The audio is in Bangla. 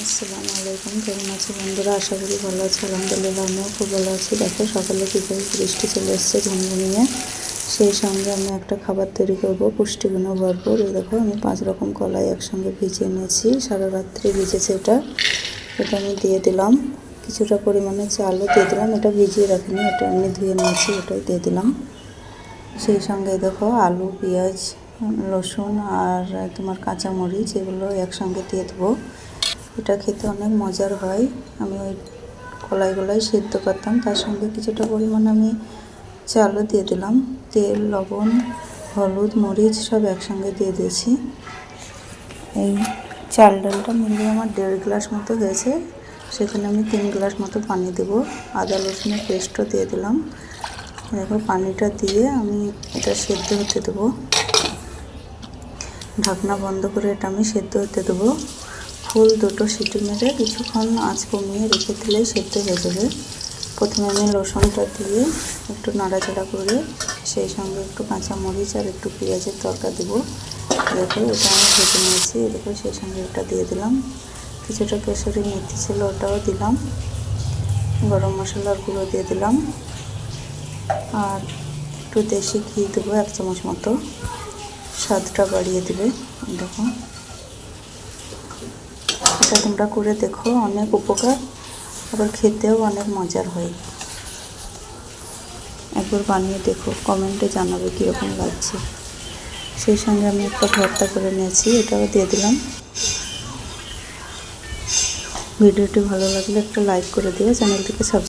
আসসালামু আলাইকুম, কেমন আছো বন্ধুরা? আশা করি ভালো আছো। আলহামদুলিল্লাহ, আমিও খুব ভালো আছি। দেখো, সকালে কীভাবে বৃষ্টি চলে এসছে ঝুমঝুমিয়ে সেই সঙ্গে আমি একটা খাবার তৈরি করব পুষ্টিগুণ ভরপুর। এই দেখো, আমি পাঁচ রকম কলাই একসঙ্গে ভিজিয়ে নিয়েছি। সারা রাত্রি ভিজেছে এটা। এটা আমি দিয়ে দিলাম। কিছুটা পরিমাণে চালও দিয়ে দিলাম। এটা ভিজিয়ে রাখিনি, এটা আমি ধুয়ে নিয়েছি, ওটাই দিয়ে দিলাম। সেই সঙ্গে দেখো, আলু, পেঁয়াজ, রসুন আর তোমার কাঁচামরিচ, এগুলো একসঙ্গে দিয়ে দেবো। এটা খেতে অনেক মজার হয়। আমি ওই কলাইগুলাই সেদ্ধ করতাম। তার সঙ্গে কিছুটা পরিমাণ আমি চালও দিয়ে দিলাম। তেল, লবণ, হলুদ, মরিচ সব একসঙ্গে দিয়ে দিয়েছি। এই চাল ডালটা মিলিয়ে আমার দেড় গ্লাস মতো হয়েছে। সেখানে আমি তিন গ্লাস মতো পানি দেবো। আদা, রসুনের পেস্টও দিয়ে দিলাম। দেখো, পানিটা দিয়ে আমি এটা সেদ্ধ হতে দেবো। ঢাকনা বন্ধ করে এটা আমি সেদ্ধ হতে দেবো। ফুল দুটো সিটি মেরে কিছুক্ষণ আঁচ কমিয়ে রেখে দিলেই সেদ্ধ হয়ে যাবে। প্রথমে আমি রসুনটা দিয়ে একটু নাড়াচাড়া করে সেই সঙ্গে একটু কাঁচা মরিচ আর একটু পেঁয়াজের তরকা দেবো। দেখো এটা আমি ভেজে নিয়েছি দেখো সেই সঙ্গে এটা দিয়ে দিলাম। কিছুটা কেশরি মেথি ছিল ওটাও দিলাম। গরম মশলার গুঁড়ো দিয়ে দিলাম। আর একটু দেশি ঘি দেবো এক চামচ মতো। স্বাদটা বাড়িয়ে দেবে, দেখো। এটা তোমরা করে দেখো, অনেক উপকার। আবার খেতেও অনেক মজার হয়। একবার বানিয়ে দেখো, কমেন্টে জানাবে কীরকম লাগছে। সেই সঙ্গে আমি একটা ভর্তা করে নিয়েছি, এটাও দিয়ে দিলাম। ভিডিওটি ভালো লাগলে একটা লাইক করে দিও, চ্যানেলটিকে সাবস্ক্রাইব